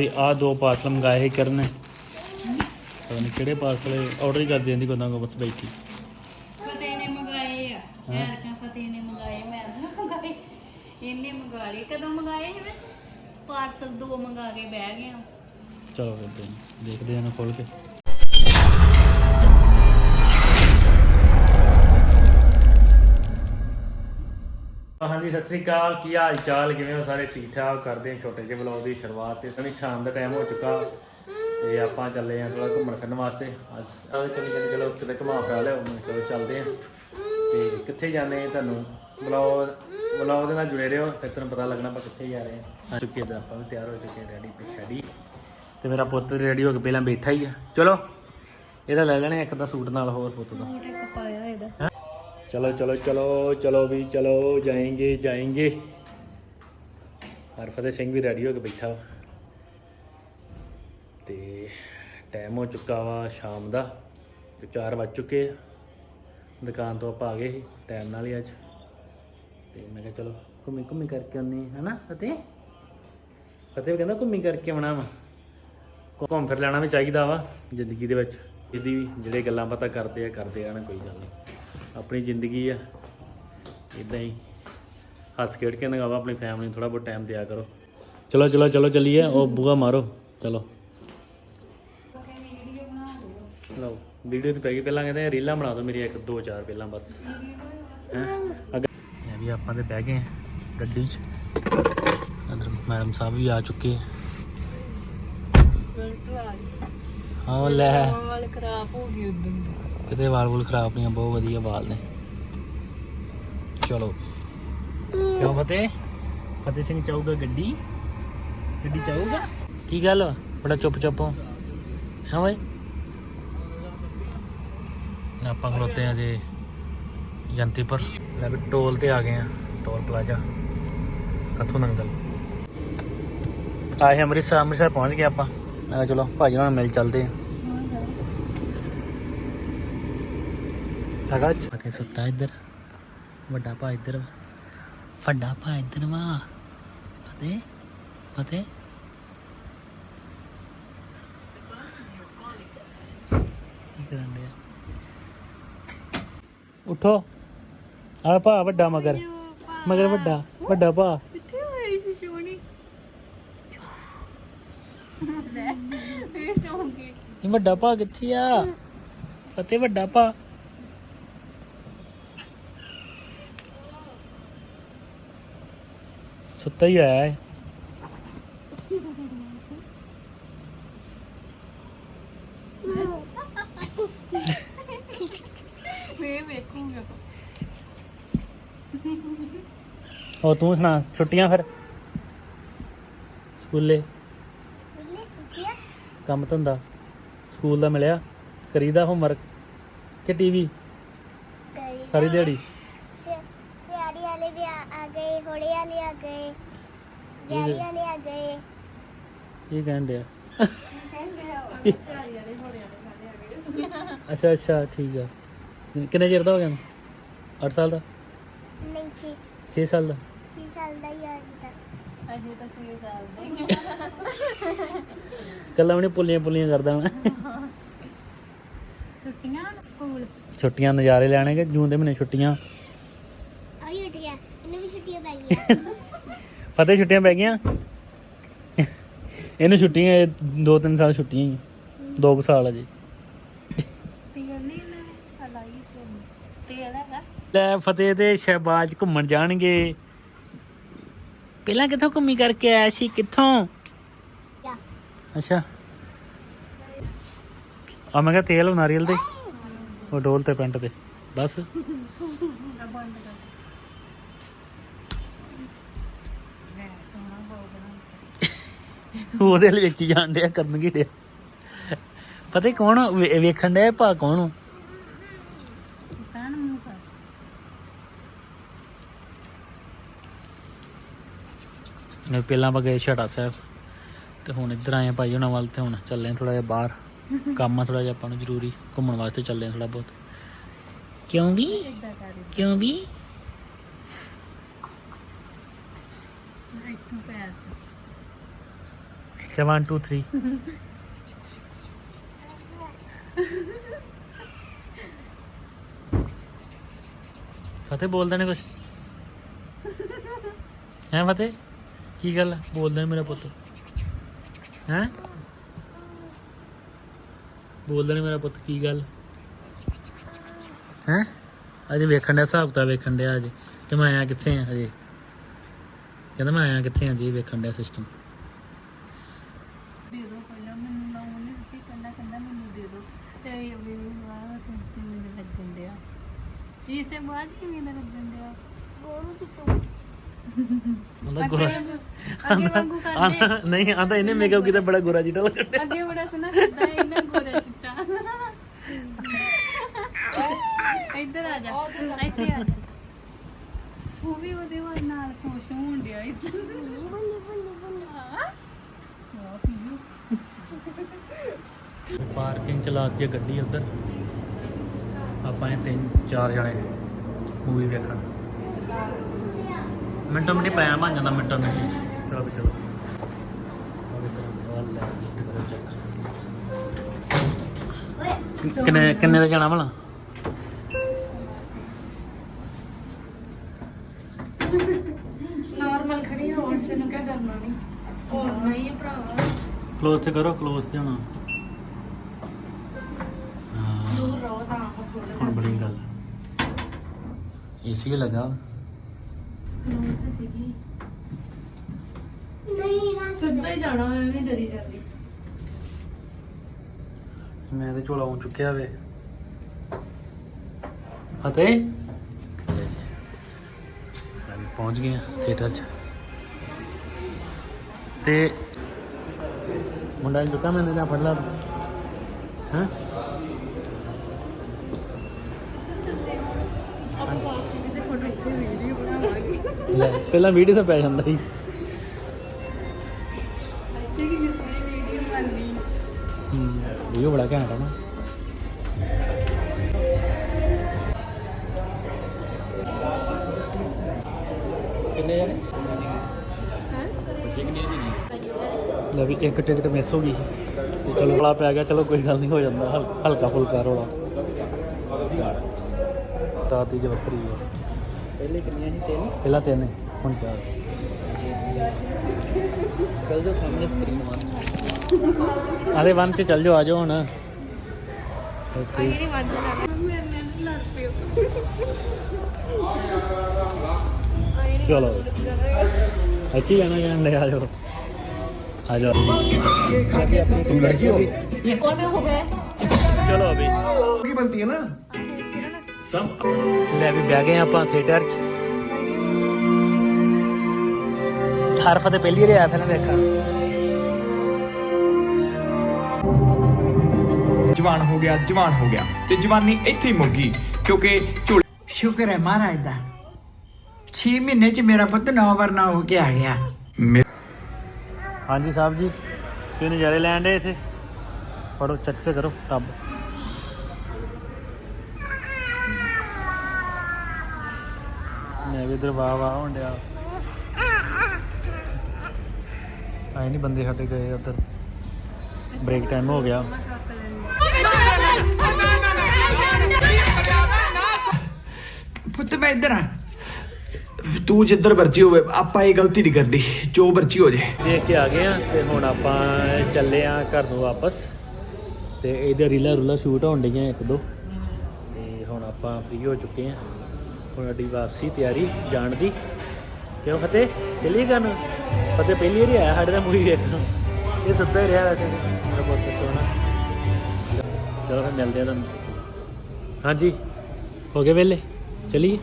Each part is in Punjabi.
ਤੇ ਆ ਦੋ ਪਾਰਸਲ ਮੰਗਾਏ ਕਰਨ। ਨੇ ਪਤਾ ਨਹੀਂ ਕਿਹੜੇ ਪਾਰਸਲ ਆਰਡਰ ਹੀ ਕਰ ਦਿੰਦੀ ਨਾ ਕੋਈ ਬਸ ਬੈਠੀ। ਫਤਿਹ ਨੇ ਮੰਗਾਏ ਆ। ਐਰਕਾਂ ਫਤਿਹ ਨੇ ਮੰਗਾਏ ਮੈਂ ਨਾ ਮੰਗਾਏ। ਇਹਨੇ ਮੰਗਾ ਲਏ। ਕਦੋਂ ਮੰਗਾਏ ਜਿਵੇਂ ਪਾਰਸਲ ਦੋ ਮੰਗਾ ਕੇ ਬਹਿ ਗਏ ਆ। ਚਲੋ ਫਿਰ ਦੇਖਦੇ ਹਾਂ ਨਾ ਖੋਲ ਕੇ। ਹਾਂਜੀ ਸਤਿ ਸ੍ਰੀ ਅਕਾਲ। ਕੀ ਹਾਲ ਚਾਲ ਕਿਵੇਂ ਹੋ ਸਾਰੇ? ਠੀਕ ਠਾਕ ਕਰਦੇ ਹਾਂ ਛੋਟੇ ਜਿਹੇ ਵਲੌਗ ਦੀ ਸ਼ੁਰੂਆਤ ਤੇ। ਸਣੀ ਸ਼ਾਮ ਦਾ ਟਾਈਮ ਹੋ ਚੁੱਕਾ। ਤੇ ਆਪਾਂ ਚੱਲੇ ਆਂ ਥੋੜਾ ਘੁੰਮਣ ਫਿਰਨ ਵਾਸਤੇ। ਅੱਜ ਆਹ ਚੱਲੀ ਚੱਲੀ ਚਲੋ ਕਿਤੇ ਘੁਮਾ ਫਿਰਾ ਲਿਓ ਮੈਂ ਚਲੋ ਚੱਲਦੇ ਆਂ ਤੇ ਕਿੱਥੇ ਜਾਂਦੇ ਆ ਤੁਹਾਨੂੰ? ਵਲੌਗ ਵਲੌਗ ਦੇ ਨਾਲ ਜੁੜੇ ਰਹੋ। ਫਿਰ ਤੁਹਾਨੂੰ ਪਤਾ ਲੱਗਣਾ ਆਪਾਂ ਕਿੱਥੇ ਜਾ ਰਹੇ ਹਾਂ। ਆ ਚੁੱਕੇ ਤਾਂ ਆਪਾਂ ਵੀ ਤਿਆਰ ਹੋ ਚੁੱਕੇ ਰੈਡੀ ਪਿਛਾੜੀ ਤੇ ਮੇਰਾ ਪੁੱਤ ਰੈਡੀ ਹੋ ਕੇ ਪਹਿਲਾਂ ਬੈਠਾ ਹੀ ਆ। ਚਲੋ ਇਹਦਾ ਲੈ ਲੈਣੇ ਇੱਕ ਤਾਂ ਸੂਟ ਨਾਲ ਹੋਰ ਪੁੱਤ ਦਾ। ਸੂਟ ਇੱਕ ਪਾਇਆ ਇਹਦਾ। चलो चलो चलो चलो भी चलो जाएंगे जाएंगे ਹਰ ਫਤਿਹ ਸਿੰਘ ਵੀ ਰੈਡੀ ਹੋ ਕੇ ਬੈਠਾ ਵਾ ਤੇ ਟਾਈਮ ਹੋ ਚੁੱਕਾ ਵਾ ਸ਼ਾਮ ਦਾ ਤੇ 4 ਵੱਜ ਚੁੱਕੇ ਆ ਦੁਕਾਨ ਤੋਂ ਆਪਾਂ ਆ ਗਏ ਸੀ ਟਾਈਮ ਨਾਲ ਹੀ ਅੱਜ ਤੇ ਮੈਂ ਕਿਹਾ ਚਲੋ ਘੁੰਮੀ ਘੁੰਮੀ ਕਰਕੇ ਆਉਂਦੇ ਹਾਂ ਹਨਾ ਫਤਿਹ ਫਤਿਹ ਵੀ ਕਹਿੰਦਾ ਘੁੰਮੀ ਕਰਕੇ ਆਉਣਾ ਵਾ ਘੁੰਮ ਫਿਰ ਲੈਣਾ ਵੀ ਚਾਹੀਦਾ ਵਾ ਜ਼ਿੰਦਗੀ ਦੇ ਵਿੱਚ ਇਹਦੀ ਵੀ ਜਿਹੜੇ ਗੱਲਾਂ ਪਤਾ ਕਰਦੇ ਆ ਕਰਦੇ ਰਹਿਣਾ ਕੋਈ ਗੱਲ ਨਹੀਂ ਆਪਣੀ ਜ਼ਿੰਦਗੀ ਆ। ਇਦਾਂ ਹੀ ਹੱਸ ਖੇਡ ਕੇ ਨਗਾਵਾ ਆਪਣੀ ਫੈਮਿਲੀ ਨੂੰ ਥੋੜਾ ਬਹੁਤ ਟਾਈਮ ਦਿਆ ਕਰੋ। ਚਲੋ ਚਲੋ ਚਲੋ, ਚੱਲੀਏ। ਉਹ ਬੂਆ ਮਾਰੋ। ਚਲੋ। ਲਓ ਵੀਡੀਓ ਤੇ ਪੈ ਗਈ। ਪਹਿਲਾਂ ਕਹਿੰਦੇ ਰੀਲਾਂ ਬਣਾ ਦਿਓ ਮੇਰੀ ਇੱਕ, ਦੋ, ਚਾਰ ਪਹਿਲਾਂ ਬਸ। ਹੈਂ? ਇਹ ਵੀ ਆਪਾਂ ਤੇ ਬਹਿ ਗਏ ਹਾਂ ਗੱਡੀ 'ਚ। ਅੰਦਰ ਮੈਡਮ ਸਾਹਿਬ ਵੀ ਆ ਚੁੱਕੇ ਹਾਂ, ਲੈ। ਵਾਲ ਖਰਾਬ ਹੋ ਗਈ ਉਦੋਂ ਕਿਤੇ ਵਾਲ ਵੂਲ ਖਰਾਬ ਨਹੀਂ ਬਹੁਤ ਵਧੀਆ ਵਾਲ ਨੇ। ਚਲੋ। ਕਿਉਂ ਫਤਿਹ? ਫਤਿਹ ਸਿੰਘ ਚਾਹੂਗਾ ਗੱਡੀ। ਗੱਡੀ ਚਾਹੂਗਾ? ਕੀ ਗੱਲ? ਬੜਾ ਚੁੱਪ ਚੁੱਪ। ਹੋ ਹਾਂ ਓਏ ਆਪਾਂ ਖਲੋਤੇ ਆ ਜੇ ਜੰਤੀਪੁਰ। ਲੈ ਵੀ ਟੋਲ ਤੇ ਆ ਗਏ ਆ ਟੋਲ ਪਲਾਜ਼ਾ। ਕਥੋਂ ਨੰਗਲ ਆਏ ਅੰਮ੍ਰਿਤਸਰ ਅੰਮ੍ਰਿਤਸਰ ਪਹੁੰਚ ਗਏ ਆਪਾਂ। ਮੈਂ ਕਿਹਾ ਚਲੋ, ਭਾਜੀ ਨਾਲ ਮਿਲ ਚੱਲਦੇ ਆ ਹੈਗਾ ਫਤਿਹ ਸੁੱਤਾ ਇੱਧਰ ਵੱਡਾ ਭਾ ਇੱਧਰ ਵਾ। ਵੱਡਾ ਭਾ ਇੱਧਰ ਵਾ। ਫਤਿਹ ਫਤਿਹ ਕੀ ਕਰਨ ਡਿਆ? ਉਠੋ। ਆ ਭਾ ਵੱਡਾ ਮਗਰ। ਮਗਰ ਵੱਡਾ ਵੱਡਾ ਭਾ। ਕਿੱਥੇ ਹੋਈ ਸੀ ਸੋਣੀ ਇਹ ਸੌਂਗੀ ਇਹ ਵੱਡਾ ਭਾ ਕਿੱਥੇ ਆ? ਫਤਿਹ ਵੱਡਾ ਭਾ। ਸੁੱਤਾ ਹੀ ਆਇਆ ਹੈ। ਮੈਂ ਵੇਖੂੰਗਾ। ਹੋਰ ਤੂੰ ਸੁਣਾ ਛੁੱਟੀਆਂ ਫਿਰ? ਸਕੂਲੇ? ਕੰਮ ਧੰਦਾ? ਸਕੂਲ ਦਾ ਮਿਲਿਆ? ਕਰੀਦਾ ਹੋਮਵਰਕ ਕਿ ਟੀਵੀ ਸਾਰੀ ਦਿਹਾੜੀ? ਗਏ ਹੋੜੇ ਵਾਲੇ ਆ ਗਏ? ਵਿਆਰੀ ਵਾਲੇ ਆ ਗਏ। ਕੀ ਕਹਿਣ ਡਿਆ? ਅੱਛਾ ਅੱਛਾ ਠੀਕ ਆ। ਕਿੰਨੇ ਚਿਰ ਦਾ ਹੋ ਗਿਆ 8 ਸਾਲ ਦਾ? ਨਹੀਂ ਛੇ। 6 ਸਾਲ ਦਾ? 6 ਸਾਲ ਦਾ ਹੀ ਆ ਅਜੇ ਤੱਕ ਅਜੇ ਤਾਂ ਸੀ ਸਾਲ ਦੇ ਕੱਲਾ ਉਹਨੇ ਪੁੱਲੀਆਂ ਪੁੱਲੀਆਂ ਕਰਦਾ ਹੁਣ। ਛੁੱਟੀਆਂ ਹੁਣ ਸਕੂਲ। ਛੁੱਟੀਆਂ ਨਜ਼ਾਰੇ ਲੈਣੇ ਕਿ ਜੂਨ ਦੇ ਮਹੀਨੇ ਛੁੱਟੀਆਂ ਆਈ ਉੱਠ ਗਿਆ ਇਹਨੂੰ ਵੀ ਛੁੱਟੀਆਂ ਪੈ ਗਈਆਂ ਫਤਿਹ ਛੁੱਟੀਆਂ ਪੈ ਗਈਆਂ? ਇਹਨੂੰ ਛੁੱਟੀਆਂ ਇਹ ਦੋ ਤਿੰਨ ਸਾਲ ਛੁੱਟੀਆਂ ਹੀ ਆ। ਦੋ ਕੁ ਸਾਲ ਅਜੇ ਲੈ ਫਤਿਹ ਤੇ ਸ਼ਹਿਬਾਜ਼ ਘੁੰਮਣ ਜਾਣਗੇ। ਪਹਿਲਾਂ ਕਿੱਥੋਂ ਘੁੰਮੀ ਕਰਕੇ ਆਇਆ ਸੀ? ਕਿੱਥੋਂ? ਅੱਛਾ। ਆ ਮੈਂ ਕਿਹਾ ਤੇਲ ਨਾਰੀਅਲ ਤੇ। ਉਹ ਡੋਲ ਤੇ ਪੈਂਟ ਤੇ। ਬਸ। ਉਹਦੇ ਲਈ ਵੇਖੀ ਜਾਣ ਡਿਆ ਕਰਨ ਕੀ ਡਿਆ। ਪਤਾ ਕੌਣ ਵੇ- ਵੇਖਣ ਡਿਆ ਭਾ ਕੌਣ ਤਾਂ ਮੂੰਹ ਪਹਿਲਾਂ ਆਪਾਂ ਗਏ ਛੜਾ ਸਾਹਿਬ, ਤੇ ਹੁਣ ਇੱਧਰ ਆਏ ਆ ਭਾਈ ਉਹਨਾਂ ਵੱਲ, ਤੇ ਹੁਣ ਚੱਲੇ ਥੋੜਾ ਜਿਹਾ ਬਾਹਰ। ਕੰਮ ਆ ਥੋੜਾ ਜਿਹਾ ਆਪਾਂ ਨੂੰ ਜ਼ਰੂਰੀ, ਘੁੰਮਣ ਵਾਸਤੇ ਚੱਲੇ ਥੋੜਾ ਬਹੁਤ। ਕਿਉਂ ਵੀ? ਕਿਉਂ ਵੀ? ਇੱਥੋਂ ਪੈਰ ਤੇ 1 2 3 ਫਤਿਹ ਬੋਲਦਾ ਨੇ ਕੁਛ? ਹੈ ਫਤਿਹ? ਕੀ ਗੱਲ ਹੈ? ਬੋਲਦਾ ਨੀ ਮੇਰਾ ਪੁੱਤ। ਹੈ? ਬੋਲਦਾ ਨੀ ਮੇਰਾ ਪੁੱਤ, ਕੀ ਗੱਲ? ਹੈ? ਅਜੇ ਵੇਖਣ ਦਾ ਹਿਸਾਬ ਤਾਂ ਵੇਖਣ ਡਿਆ ਅਜੇ। ਕਿ ਮੈਂ ਆਇਆ ਕਿੱਥੇ ਆ ਅਜੇ? ਕਹਿੰਦਾ ਮੈਂ ਆਇਆ ਕਿੱਥੇ ਆ ਜੀ ਵੇਖਣ ਡਿਆ ਸਿਸਟਮ ਦੇ ਦੋ ਪਹਿਲਾਂ ਮੈਨੂੰ ਲਾਉਣ ਨਹੀਂ ਦਿੱਤੀ ਕਹਿੰਦਾ ਕਹਿੰਦਾ ਮੈਨੂੰ ਦੇ ਦੋ ਤੇ ਇਹ ਵੀ ਵਾਹ ਕਿੰਨੇ ਦੇ ਲੱਗਣ ਦਿਆ ਇਸ ਤੋਂ ਬਾਅਦ ਕਿਵੇਂ ਦਾ ਲੱਗਣ ਦਿਆ ਗੋਰੂ ਕੀ ਤੂੰ ਅੱਗੇ ਗੋਰਾ ਵਾਂਗੂ- ਅੱਗੇ ਵਾਂਗੂ ਕਰਦੇ। ਨਹੀਂ ਆਂਦਾ ਇਹਨੇ ਮੇਕਅਪ ਕੀਤਾ ਬੜਾ ਗੋਰਾ ਜਿਹਾ ਡਿਆ। ਅੱਗੇ ਬੜਾ ਸੁਣਾ ਸਿੱਧਾ ਇਹਨਾਂ ਗੋਰਾ ਚਿੱਟਾ। ਇੱਧਰ ਆ ਜਾ ਇੱਥੇ ਆ ਜਾ। ਉਹ ਵੀ ਉਹਦੇ ਵੱਲ ਨਾਲ ਖੁਸ਼ ਹੋਣ ਡਿਆ ਇੱਧਰ ਬੱਲੀ ਬੱਲੀ ਬੱਲੀ ਬੱਲੀ ਚਾਹ ਪੀਓ ਪਾਰਕਿੰਗ ਚ ਲਾਤੀ ਗੱਡੀ ਉੱਧਰ। ਆਪਾਂ ਇਹ ਤਿੰਨ ਚਾਰ ਜਣੇ ਮੂਵੀ ਵੇਖਣ। ਮਿੰਟੋ ਮਿੰਟੀ ਪਿਆ ਬਣ ਜਾਂਦਾ, ਮਿੰਟੋ ਮਿੰਟੀ ਚਲੋ ਵੀ ਚਲੋ। ਕਿੰਨੇ ਕਿੰਨੇ ਦਾ ਜਾਣਾ ਭਲਾ ਨਾਰਮਲ ਖੜੀ ਹੋਣ ਤੈਨੂੰ ਕੀ ਕਰਨਾ ਨਹੀਂ ਹੋਰ ਨਹੀਂ ਭਰਾਵਾ ਕਲੋਜ਼ ਤੇ ਕਰੋ ਕਲੋਜ਼ ਤੇ ਹੋਣਾ। ਹਾਂ ਦੂਰ ਰਹੋ ਤਾਂ ਥੋੜਾ ਹੁਣ ਬੜੀ ਗੱਲ ਏਸੀ ਲੱਗਾ ਕਲੋਜ਼ ਤੇ ਸੀਗੀ। ਨਹੀਂ ਨਾ ਸਿੱਧਾ ਹੀ ਜਾਣਾ ਮੈਂ ਵੀ ਡਰੀ ਜਾਂਦੀ। ਮੈਂ ਤੇ ਝੋਲਾ ਉਂ ਚੁੱਕਿਆ ਵੇ। ਫਤਿਹ। ਅਸੀਂ ਪਹੁੰਚ ਗਏ ਆ ਥੀਏਟਰ 'ਚ। ਤੇ ਮੁੰਡਾ ਨੇ ਚੁੱਕਾ ਮੈਂ ਨਾ ਫੜ ਲੈ। ਪਹਿਲਾਂ ਵੀਡੀਓ ਤੇ ਪੈ ਜਾਂਦਾ ਸੀ। ਵੀਡੀਓ ਬੜਾ ਘੈਂਟ ਆ ਨਾ। ਕਿੰਨੇ ਜਾਣੇ? ਲੈ ਵੀ ਇੱਕ ਟਿਕਟ ਮਿਸ ਹੋ ਗਈ ਸੀ। ਤੇ ਚਲੋ ਰੌਲਾ ਪੈ ਗਿਆ ਚਲੋ ਕੋਈ ਗੱਲ ਨਹੀਂ ਹੋ ਜਾਂਦਾ। ਹਲ- ਹਲਕਾ ਫੁਲਕਾ ਰੌਲਾ। ਰਾਤ ਦੀ ਚ ਵੱਖਰੀ ਹੈ ਪਹਿਲੇ ਕਿੰਨੀਆਂ ਸੀ? ਤਿੰਨ? ਪਹਿਲਾਂ ਤਿੰਨ ਹੁਣ ਚਾਰ। ਚੱਲ ਜਾ ਸਾਹਮਣੇ ਸਕਰੀਨ ਮਾਰ ਆਲੇ ਵਨ ਚ ਚੱਲ ਜਾਓ ਆ ਜਾਓ ਹੁਣ। ਇੱਥੇ ਹੀ। ਨਹੀਂ ਵੱਜ ਜਾਣਾ। ਮੇਰੇ ਨਾਲ ਲੜ ਪਿਓ ਚਲੋ। ਇੱਥੇ ਹੀ ਆਣਾ ਜਾਣ ਲੈ ਆ ਜਾਓ ਆ ਜਾਓ तुम लड़की हो ਚਲੋ ਅਭੀ की बनती है ना ਸਭ ਲੈ ਵੀ ਬਹਿ ਗਏ ਆਪਾਂ ਥੀਏਟਰ 'ਚ ਹਰ ਫਤੇ ਪਹਿਲੀ ਵਾਰ ਆਇਆ ਫਿਲਮ ਦੇਖਣ ਜਵਾਨ ਹੋ ਗਿਆ ਜਵਾਨ ਹੋ ਗਿਆ ਤੇ ਜਵਾਨੀ ਇੱਥੇ ਹੀ ਮੁੱਕ ਗਈ ਕਿਉਂਕਿ ਝੋਲੇ ਸ਼ੁਕਰ ਹੈ ਮਹਾਰਾਜ ਦਾ 6 ਮਹੀਨੇ ਚ ਮੇਰਾ ਪੁੱਤ ਨੌ ਵਾਰ ਨਾ ਹੋ ਕੇ ਆ ਗਿਆ ਹਾਂਜੀ ਸਾਹਿਬ ਜੀ ਤੁਸੀਂ ਨਜ਼ਾਰੇ ਲੈਣ ਦੇ ਇੱਥੇ। ਫੜੋ ਚੱਕ ਤੇ ਕਰੋ ਟੱਬ ਮੈਂ ਵੀ ਇਧਰ ਵਾਹ ਵਾਹ ਹੋਣ ਡਿਆ। ਆਏ ਨਹੀਂ ਬੰਦੇ ਸਾਡੇ ਗਏ ਉਧਰ। ਬ੍ਰੇਕ ਟਾਈਮ ਹੋ ਗਿਆ। ਪੁੱਤ ਮੈਂ ਇੱਧਰ ਆ। ਤੂੰ ਜਿੱਧਰ ਮਰਜ਼ੀ ਹੋਵੇ, ਆਪਾਂ ਇਹ ਗਲਤੀ ਨਹੀਂ ਕਰਨੀ, ਜੋ ਮਰਜ਼ੀ ਹੋ ਜੇ। ਦੇਖ ਕੇ ਆ ਗਏ ਆ ਤੇ ਹੁਣ ਆਪਾਂ ਚੱਲੇ ਆ ਘਰ ਨੂੰ ਵਾਪਸ। ਤੇ ਇਹਦੇ ਰੀਲਾ ਰੂਲਾ ਸ਼ੂਟ ਹੋਣ ਡਈਆਂ ਇੱਕ ਦੋ। ਤੇ ਹੁਣ ਆਪਾਂ ਫ੍ਰੀ ਹੋ ਚੁੱਕੇ ਆ। ਹੁਣ ਸਾਡੀ ਵਾਪਸੀ ਤਿਆਰੀ ਜਾਣ ਦੀ। ਕਿਉਂ ਫਤਿਹ? ਚੱਲੀਏ ਕਰਨ ਫਤਿਹ ਪਹਿਲੀ ਵਾਰੀ ਆਇਆ ਸਾਡੇ ਦਾ ਮੂਵੀ ਵੇਖਣ ਇਹ ਸੁੱਤਾ ਹੀ ਰਿਹਾ ਵੈਸੇ ਮੇਰਾ ਬਹੁਤ ਸੋਹਣਾ। ਚਲੋ ਫਿਰ ਮਿਲਦੇ ਆ ਤੁਹਾਨੂੰ। ਹਾਂਜੀ। ਹੋ ਗਏ ਵੇਲੇ ਚਲੀਏ?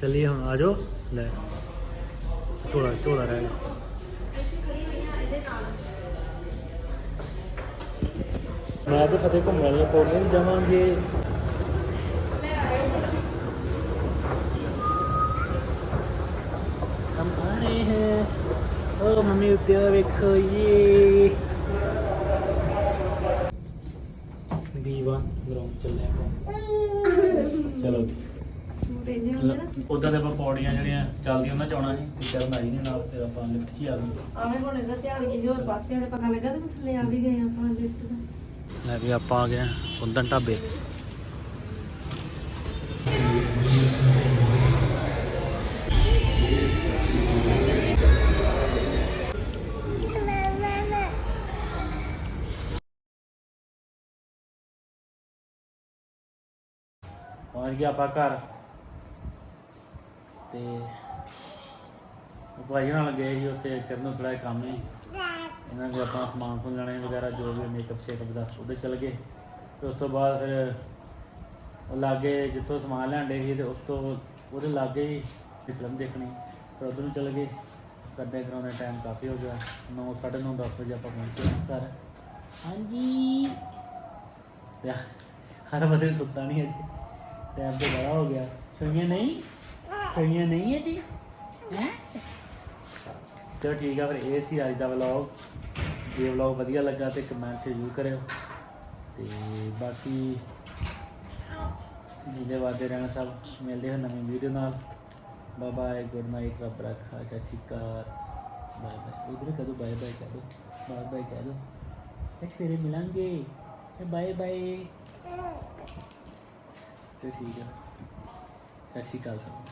ਚੱਲੀਏ ਹੁਣ ਆ ਜਾਓ ਲੈ ਝੋਲਾ ਝੋਲਾ ਰਹਿ ਗਿਆ ਮੈਂ ਤੇ ਫਤਿਹ ਘੁੰਮਣ ਵਾਲੀਆਂ ਪੌੜੀਆਂ ਵੀ ਜਾਵਾਂਗੇ ਹਮ ਆ ਰਹੇ ਹੈ ਓ ਮੰਮੀ ਉੱਤੇ ਵੇਖੋ ਇਹ ਦੀਵਾ ਗਰਾਊਂਡ ਚੱਲੇ ਉਦਾਂ ਦੇ ਆਪਾਂ ਪੌੜੀਆਂ ਜਿਹੜੀਆਂ ਚੱਲਦੀਆਂ ਉਹਨਾਂ ਚ ਆਉਣਾ ਸੀ ਤੇ ਚੱਲ ਆਈ ਨਹੀਂ ਨਾਲ ਫਿਰ ਆਪਾਂ ਲਿਫਟ 'ਚ ਹੀ ਆ ਗਏ। ਆਵੇਂ ਹੁਣ ਇਹਦਾ ਧਿਆਨ ਕਿਸੇ ਹੋਰ ਪਾਸੇ ਵਾਲੇ ਪਤਾ ਲੱਗਾ ਤੇ ਥੱਲੇ ਆ ਵੀ ਗਏ ਆਪਾਂ ਲਿਫਟ ਦਾ ਲੈ ਵੀ ਆਪਾਂ ਆ ਗਏ ਕੁੰਦਨ ਢਾਬੇ। ਪਹੁੰਚ ਗਏ ਆਪਾਂ ਘਰ। ਤੇ ਉਹ ਭਾਈ ਨਾਲ ਗਏ ਸੀ ਉੱਥੇ ਕਰਨ ਨੂੰ ਥੋੜਾ ਕੰਮ ਹੀ ਇਹਨਾਂ ਦੇ ਆਪਾਂ ਸਮਾਨ ਸਮੂਨ ਲੈਣੇ ਵਗੈਰਾ ਜੋ ਵੀ ਮੇਕਅਪ ਸ਼ੇਕਅਪ ਦਾ ਉਹਦੇ ਚਲ ਗਏ। ਤੇ ਉਸ ਤੋਂ ਬਾਅਦ ਫਿਰ ਉਹ ਲਾਗੇ ਜਿੱਥੋਂ ਸਮਾਨ ਲੈਂਦੇ ਸੀ ਤੇ ਉਸ ਤੋਂ ਉਹਦੇ ਲਾਗੇ ਹੀ ਫਿਲਮ ਦੇਖਣੀ। ਫਿਰ ਉਧਰ ਨੂੰ ਚਲ ਗਏ। ਕਰਦੇ ਕਰਾਉਂਦੇ ਟਾਈਮ ਕਾਫੀ ਹੋ ਗਿਆ। 9 9:30 10 ਵਜੇ ਆਪਾਂ ਪਹੁੰਚੇ ਘਰ। ਹਾਂਜੀ। ਤੇ ਹਰ ਬੰਦੇ ਸੁੱਤਾ ਨਹੀਂ ਅਜੇ ਟਾਈਮ ਤੇ ਬੜਾ ਹੋ ਗਿਆ। ਸੋਈਆਂ ਨਹੀਂ? ਸੋਈਆਂ ਨਹੀਂ ਹੈ ਜੀ। ਹੈ? ਚਲੋ ਠੀਕ ਆ ਫਿਰ, ਇਹ ਸੀ ਅੱਜ ਦਾ ਵਲੌਗ ਜੇ ਵਲੌਗ ਵਧੀਆ ਲੱਗਾ ਤੇ ਕਮੈਂਟ ਜ਼ਰੂਰ ਕਰਿਓ। ਤੇ ਬਾਕੀ ਜਿਹਦੇ ਵਾਦੇ ਰਹਿਣਾ ਸਭ, ਮਿਲਦੇ ਹਾਂ ਨਵੀਂ ਵੀਡੀਓ ਨਾਲ। ਬਾਏ ਬਾਏ ਗੁੱਡ ਨਾਈਟ ਰੱਬ ਰੱਖਾ, ਸਤਿ ਸ਼੍ਰੀ ਅਕਾਲ। ਬਾਏ ਬਾਏ ਉਧਰ ਕਦੋਂ ਬਾਏ ਬਾਏ ਕਹਿ ਦੋ? ਬਾਏ ਬਾਏ ਕਹਿ ਦੋ। ਤੇ ਫਿਰ ਮਿਲਾਂਗੇ। ਬਾਏ ਬਾਏ ਤੇ ਠੀਕ ਆ। ਸਤਿ ਸ਼੍ਰੀ ਅਕਾਲ ਸਭ